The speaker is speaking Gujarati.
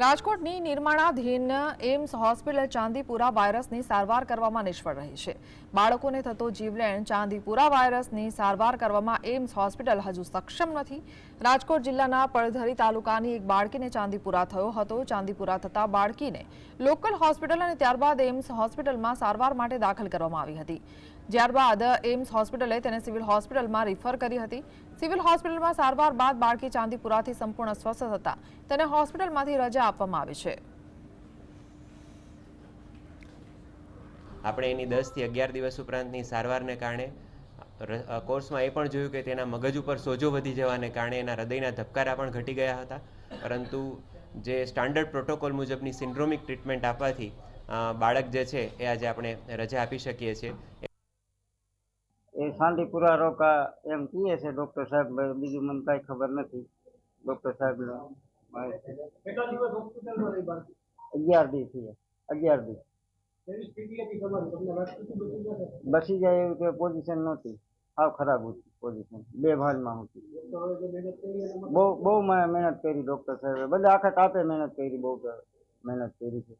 રાજકોટની નિર્માણાધીન એમ્સ હોસ્પિટલ ચાંદીપુરા વાયરસની સારવાર કરવામાં નિષ્ફળ રહી છે. બાળકોને થતો જીવલેણ ચાંદીપુરા વાયરસની સારવાર કરવામાં એમ્સ હોસ્પિટલ હજુ સક્ષમ નથી. રાજકોટ જિલ્લાના પડધરી તાલુકાની એક બાળકીને ચાંદીપુરા થયો હતો. ચાંદીપુરા થતા બાળકીને લોકલ હોસ્પિટલ અને ત્યારબાદ એમ્સ હોસ્પિટલમાં સારવાર માટે દાખલ કરવામાં આવી હતી. ત્યારબાદ એમ્સ હોસ્પિટલે તેને સિવિલ હોસ્પિટલમાં રિફર કરી હતી. સિવિલ હોસ્પિટલમાં સારવાર બાદ બાળકી ચાંદીપુરાથી સંપૂર્ણ સ્વસ્થ હતા તેને હોસ્પિટલમાંથી રજા આપવામાં આવી છે. આપણે એની દસથી અગિયાર દિવસ ઉપરાંતની સારવારને કારણે કોર્સમાં એ પણ જોયું કે તેના મગજ ઉપર સોજો વધી જવાને કારણે એના હૃદયના ધબકારા પણ ઘટી ગયા હતા. પરંતુ જે સ્ટાન્ડર્ડ પ્રોટોકોલ મુજબની સિન્ડ્રોમિક ટ્રીટમેન્ટ આપવાથી બાળક જે છે એ આજે આપણે રજા આપી શકીએ છીએ. એ શાંતિપુરા રોકા એમ કહે છે ડૉક્ટર સાહેબ બીજું મને કાંઈ ખબર નથી. ડૉક્ટર સાહેબ અગિયાર દી થયા અગિયાર દી. બસી જાય એવી કોઈ પોઝિશન નહોતી. સાવ ખરાબ હતી પોઝિશન બે ભાનમાં હતી. બહુ બહુ મેં મહેનત કરી ડૉક્ટર સાહેબે. બધા આખા તાપે મહેનત કરી બહુ મહેનત કરી છે.